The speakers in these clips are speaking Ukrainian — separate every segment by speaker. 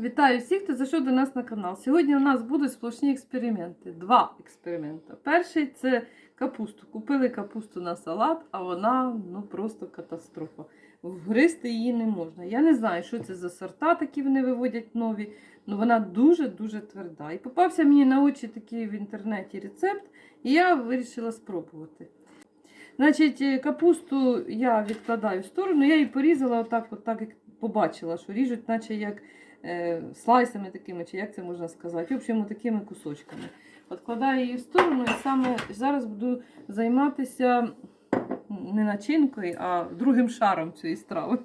Speaker 1: Вітаю всіх, хто зайшов до нас на канал. Сьогодні у нас будуть сплошні експерименти. Два експерименти. Перший це капусту. Купили капусту на салат, а вона ну просто катастрофа. Вгризти її не можна. Я не знаю, що це за сорта, такі вони виводять нові, але вона дуже-дуже тверда. І попався мені на очі такий в інтернеті рецепт, і я вирішила спробувати. Значить, е, капусту я відкладаю в сторону, я її порізала отак, от так як побачила, що ріжуть, наче як слайсами такими, чи як це можна сказати, в общем, такими кусочками. Откладаю її в сторону і саме зараз буду займатися не начинкою, а другим шаром цієї страви.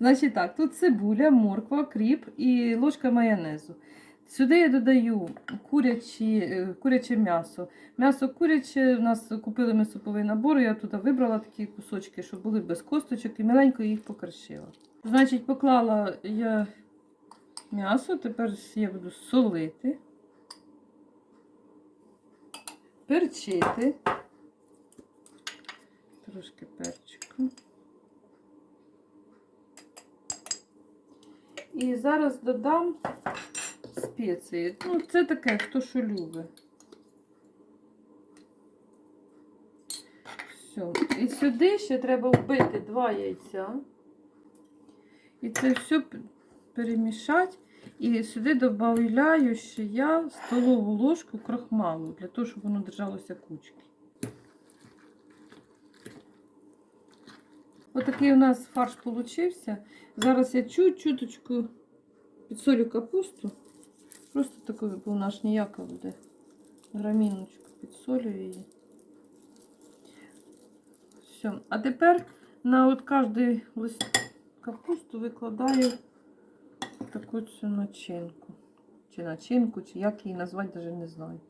Speaker 1: Значить так, тут цибуля, морква, кріп і ложка майонезу. Сюди я додаю курячі, е, куряче м'ясо. М'ясо куряче, у нас купили ми суповий набор, я туди вибрала такі кусочки, щоб були без косточок, і миленько їх покришила. Значить, поклала я м'ясо, тепер я буду солити, перчити, трошки перчику. І зараз додам спеції. Ну, це таке, хто що любить. Все. І сюди ще треба вбити два яйця. І це все перемішати. І сюди додаю ще я столову ложку крахмалу, для того, щоб воно держалося кучки. Отакий у нас фарш получився. Зараз я чуть-чуточку підсолю капусту. Просто такою, бо вона ж ніяка буде. Граміночку підсолю її. Все. А тепер на от кожний лист капусту викладаю таку цю начинку. Чи начинку, чи як її назвати, навіть не знаю.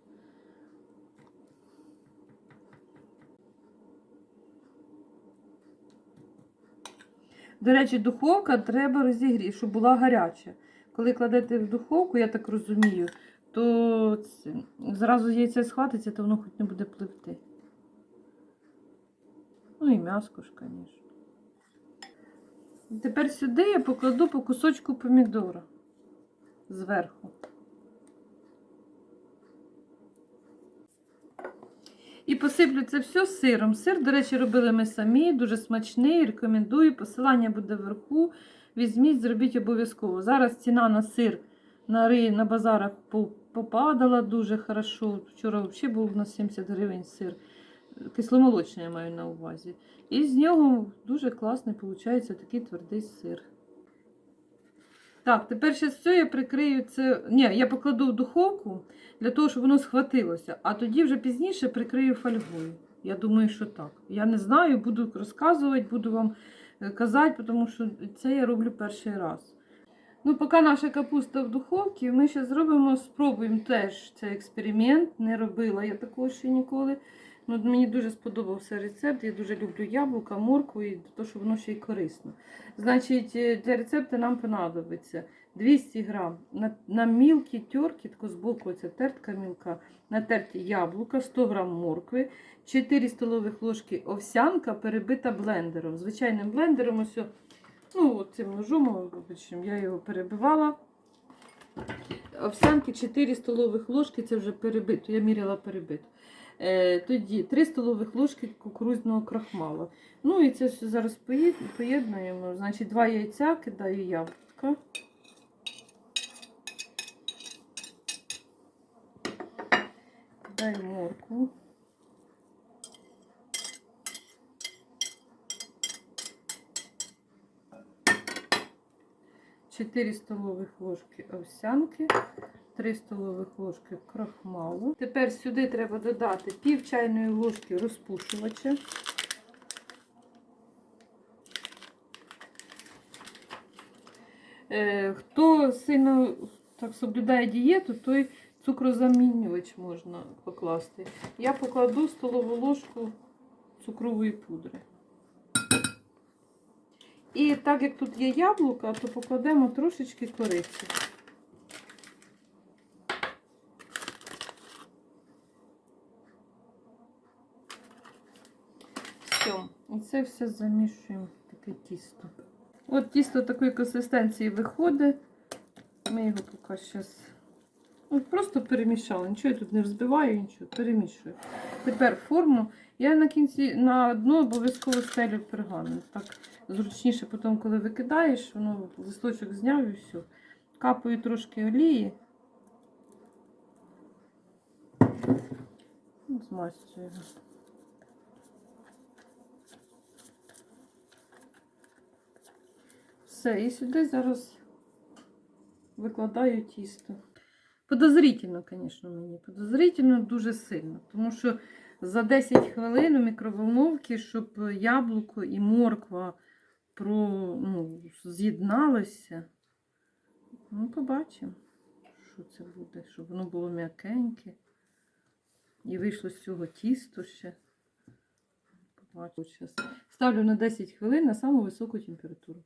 Speaker 1: До речі, духовка треба розігріти, щоб була гаряча. Коли кладете в духовку, я так розумію, то зразу яйце схватиться, то воно хоч не буде пливти. Ну і м'яско ж, звісно. Тепер сюди я покладу по кусочку помідора зверху. І посиплю це все сиром. Сир, до речі, робили ми самі, дуже смачний, рекомендую. Посилання буде вверху. Візьміть, зробіть обов'язково. Зараз ціна на сир на, на базарах попадала дуже хорошо. Вчора взагалі був на 70 гривень сир. Кисломолочний я маю на увазі. І з нього дуже класний виходить такий твердий сир. Так, тепер ще все я прикрию це. Ні, я покладу в духовку для того, щоб воно схватилося, а тоді вже пізніше прикрию фольгою. Я думаю, що так. Я не знаю, буду розказувати, буду вам е, казати, тому що це я роблю перший раз. Ну, поки наша капуста в духовці, ми ще зробимо, спробуємо теж цей експеримент. Не робила я такого ще ніколи. Ну, мені дуже сподобався рецепт. Я дуже люблю яблука, моркву і то, що воно ще й корисно. Значить, е, для рецепту нам понадобиться 200 грам на, на мілкі терки, тако збоку ця тертка мілка, натерті яблука, 100 грам моркви, 4 столових ложки овсянка, перебита блендером. Звичайним блендером ось, ну, цим ножом, я його перебивала. Овсянки 4 столових ложки, це вже перебито, я міряла перебито. Е, тоді 3 столових ложки кукурудзяного крахмалу. Ну і це все зараз поєднуємо. Значить, 2 яйця кидаю яблука. Кидаю моркву. Чотири столових ложки овсянки, 3 столових ложки крахмалу. Тепер сюди треба додати пів чайної ложки розпушувача. Е, Хто сильно так соблюдає дієту, той цукрозамінювач можна покласти. Я покладу столову ложку цукрової пудри. І так як тут є яблука, то покладемо трошечки кориці. І це все замішуємо в таке тісто. От тісто такої консистенції виходить. Ми його поки зараз просто перемішали. Нічого я тут не взбиваю, нічого, перемішую. Тепер форму. Я на кінці на дно обов'язково стелю пергамент. Так зручніше, потім, коли викидаєш, воно листочок зняв і все. Капаю трошки олії. Змастю його. Все, і сюди зараз викладаю тісто. Подозрительно, звісно, мені. Подозрительно дуже сильно. Тому що за 10 хвилин у мікроволновці, щоб яблуко і морква про, ну, з'єдналися. Ну, побачимо, що це буде, щоб воно було м'якеньке. І вийшло з цього тісто ще. Побачу зараз. Ставлю на 10 хвилин на саму високу температуру.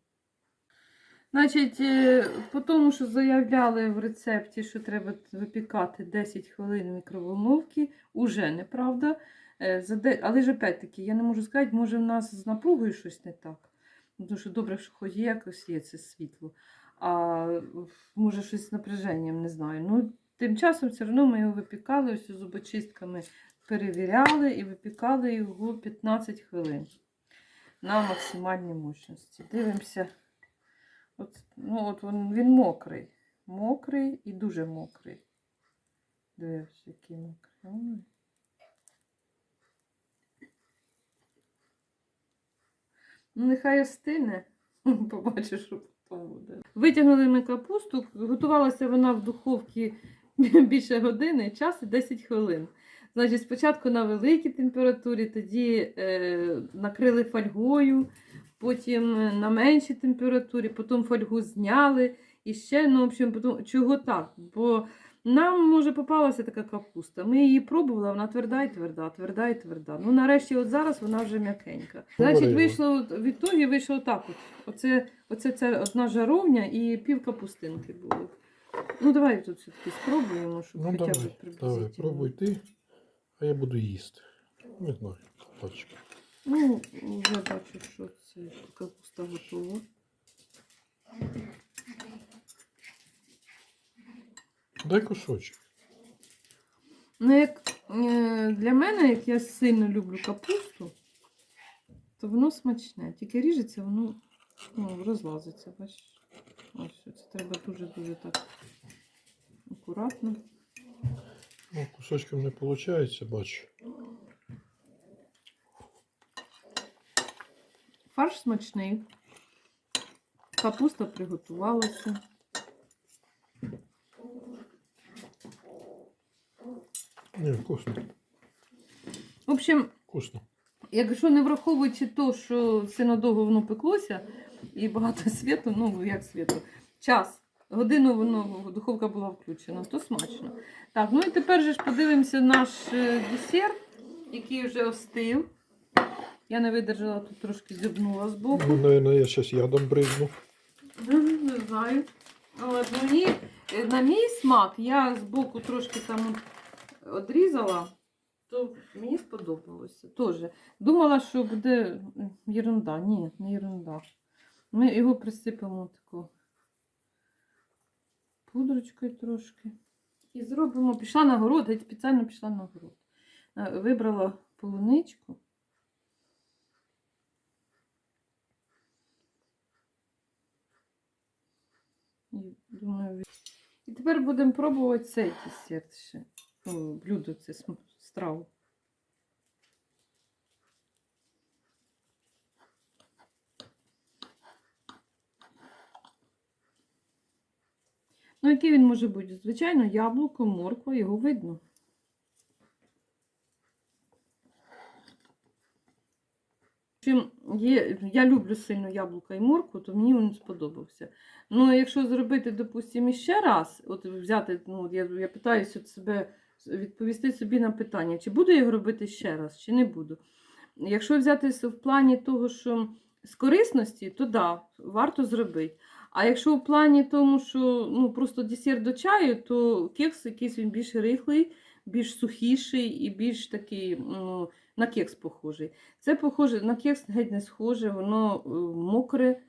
Speaker 1: Значить, е, по тому, що заявляли в рецепті, що треба випікати 10 хвилин в уже неправда. Е, Але ж опять-таки, я не можу сказати, може в нас з напругою щось не так. Що добре, що хоч якось є це світло. А може щось з напряженням, не знаю. Ну, тим часом все одно ми його випікали, ось зубочистками перевіряли і випікали його 15 хвилин на максимальній мощності. Дивимося. От, ну, от він, він мокрий. Мокрий і дуже мокрий. Дивись, який мокрий. Ну, нехай остине. Побачиш, що потім буде. Витягнули ми капусту. Готувалася вона в духовці більше години, час 10 хвилин. Значить, спочатку на великій температурі, тоді е, накрили фольгою, потім на меншій температурі, потім фольгу зняли. І ще, ну, в общем, потім, чого так? Бо нам, може, попалася така капуста. Ми її пробували, вона тверда і тверда, тверда і тверда. Ну, нарешті, от зараз вона вже м'якенька. Значить, вийшло от- в ітогі вийшло так. От. Оце, оце ця одна жаровня і пів капустинки було. Ну, давай тут все-таки спробуємо, щоб
Speaker 2: Ну
Speaker 1: хоча
Speaker 2: давай,
Speaker 1: б
Speaker 2: давай,
Speaker 1: приблизительно.
Speaker 2: пробуй ти, а я буду їсти. Не знаю, пачки.
Speaker 1: Ну, вже бачу, що це капуста готова.
Speaker 2: Дай кусочок.
Speaker 1: Ну, як е, для мене, як я сильно люблю капусту, то воно смачне. Тільки ріжеться, воно ну, розлазиться. Бачиш? Ось це треба дуже-дуже так акуратно.
Speaker 2: Ну, кусочком не виходить, бачу.
Speaker 1: Фарш смачний. Капуста приготувалася.
Speaker 2: Не, вкусно.
Speaker 1: В общем,
Speaker 2: Вкусно.
Speaker 1: Якщо не враховуючи то, що сильно довго воно пеклося і багато світу, ну як світу, час, годину воно духовка була включена, то смачно. Так, ну і тепер же ж подивимося наш е, десерт, який вже остив. Я не видержала, тут трошки зібнула з боку.
Speaker 2: Ну, наверное, я зараз ядом бризну.
Speaker 1: Ну, Не знаю. От, мені, е, на мій смак, я з боку трошки там одрізала, то мені сподобалося. Тоже. Думала, що буде м, єрунда. Ні, не єрунда. Ми його присипемо таку пудрочкою трошки. І зробимо, пішла на город, геть спеціально пішла на город. Е, Вибрала полуничку. І тепер будемо пробувати цей десерт ще. О, блюдо, це страву. Ну, який він може бути? Звичайно, яблуко, морква, його видно. Чим є, я люблю сильно яблука і моркву, то мені він сподобався. Ну, якщо зробити, допустимо, іще раз, от взяти, ну, я, я питаюся от себе відповісти собі на питання, чи буду я його робити ще раз, чи не буду. Якщо взяти в плані того, що з корисності, то да, варто зробити. А якщо в плані тому, що ну, просто десерт до чаю, то кекс якийсь він більш рихлий, більш сухіший і більш такий ну, на кекс похожий. Це похоже, на кекс геть не схоже, воно е, мокре,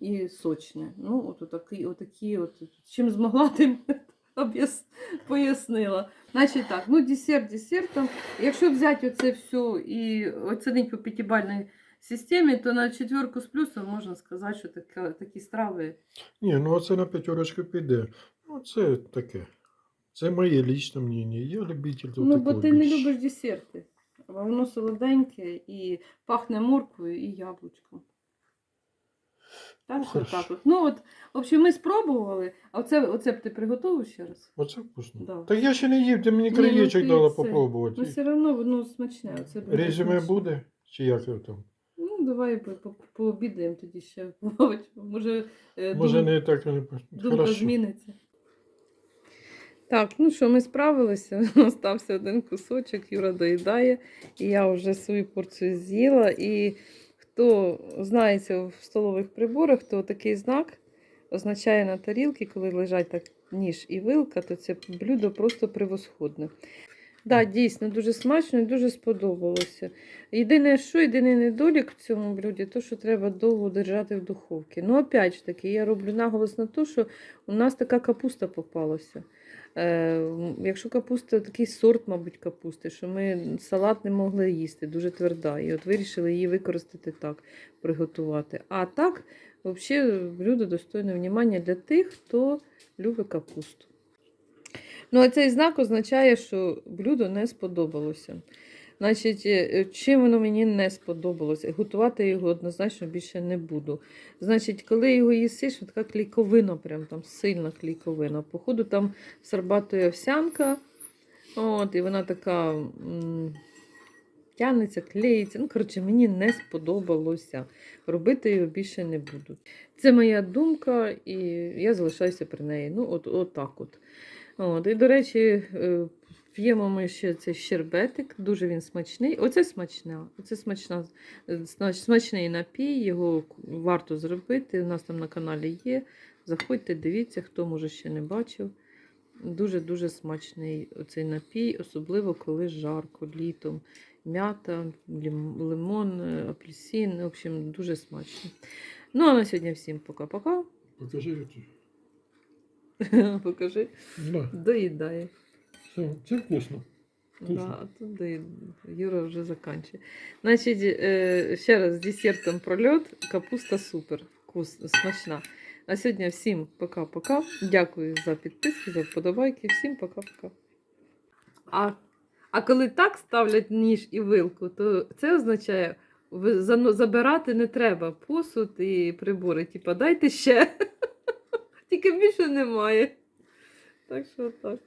Speaker 1: і сочне. Ну, от отакі, отакі от, чим змогла, тим пояснила. Значить так, ну десерт десертом. Якщо взяти оце все і оцінити по п'ятибальній системі, то на четверку з плюсом можна сказати, що така, такі страви.
Speaker 2: Ні, ну оце на п'ятерочку піде. Ну, це таке. Це моє лічне мнення. Я любитель
Speaker 1: Ну, бо ти не любиш десерти. А Воно солоденьке і пахне морквою і яблучком. Так, що так от. Ну от, в общем, ми спробували. А оце, оце б ти приготував ще раз?
Speaker 2: Оце вкусно.
Speaker 1: Да.
Speaker 2: Так я ще не їв, ти мені
Speaker 1: Ні, ну
Speaker 2: краєчок дала
Speaker 1: це.
Speaker 2: попробувати.
Speaker 1: Ну, все одно воно смачне. Оце буде
Speaker 2: Резюме
Speaker 1: смачне.
Speaker 2: буде? Чи як його там?
Speaker 1: Ну, давай по- по- пообідаємо тоді ще. Може, е,
Speaker 2: Може
Speaker 1: дум-
Speaker 2: не так не
Speaker 1: думка
Speaker 2: Хорошо.
Speaker 1: зміниться. Так, ну що, ми справилися. Остався один кусочок, Юра доїдає, і я вже свою порцію з'їла. І хто знається в столових приборах, то такий знак означає на тарілці, коли лежать так ніж і вилка, то це блюдо просто превосходне. Так, да, дійсно, дуже смачно і дуже сподобалося. Єдине, що єдиний недолік в цьому блюді, то що треба довго держати в духовці. Ну, опять ж таки, я роблю наголос на те, що у нас така капуста попалася. Е, якщо капуста, такий сорт, мабуть, капусти, що ми салат не могли їсти, дуже тверда. І от вирішили її використати так, приготувати. А так, взагалі, блюдо достойне внимання для тих, хто любить капусту. Ну, а цей знак означає, що блюдо не сподобалося. Значить, е, чим воно мені не сподобалося? Готувати його однозначно більше не буду. Значить, коли його їсиш, така клейковина, прям там сильна клейковина. Походу, там сарбатує овсянка, от, і вона така м, тягнеться, клеїться. Ну, коротше, мені не сподобалося. Робити його більше не буду. Це моя думка, і я залишаюся при неї. Ну, от, от так от. От, і, до речі, е, п'ємо ми ще цей щербетик, дуже він смачний. Оце смачна, оце смачна, е, смачний напій, його варто зробити. У нас там на каналі є. Заходьте, дивіться, хто може ще не бачив. Дуже-дуже смачний оцей напій, особливо коли жарко літом. М'ята, лимон, е, апельсин. В общем, дуже смачно. Ну, а на сьогодні всім пока-пока.
Speaker 2: Покажи.
Speaker 1: Покажи. Доїдає.
Speaker 2: Все, це вкусно.
Speaker 1: Да, доїд... Юра вже заканчує. Значить, е, ще раз з десертом прольот. Капуста супер. Вкус, смачна. А сьогодні всім пока-пока. Дякую за підписки, за вподобайки. Всім пока-пока. А, а коли так ставлять ніж і вилку, то це означає, забирати не треба посуд і прибори. Типа, дайте ще. Тільки більше немає. Так що так.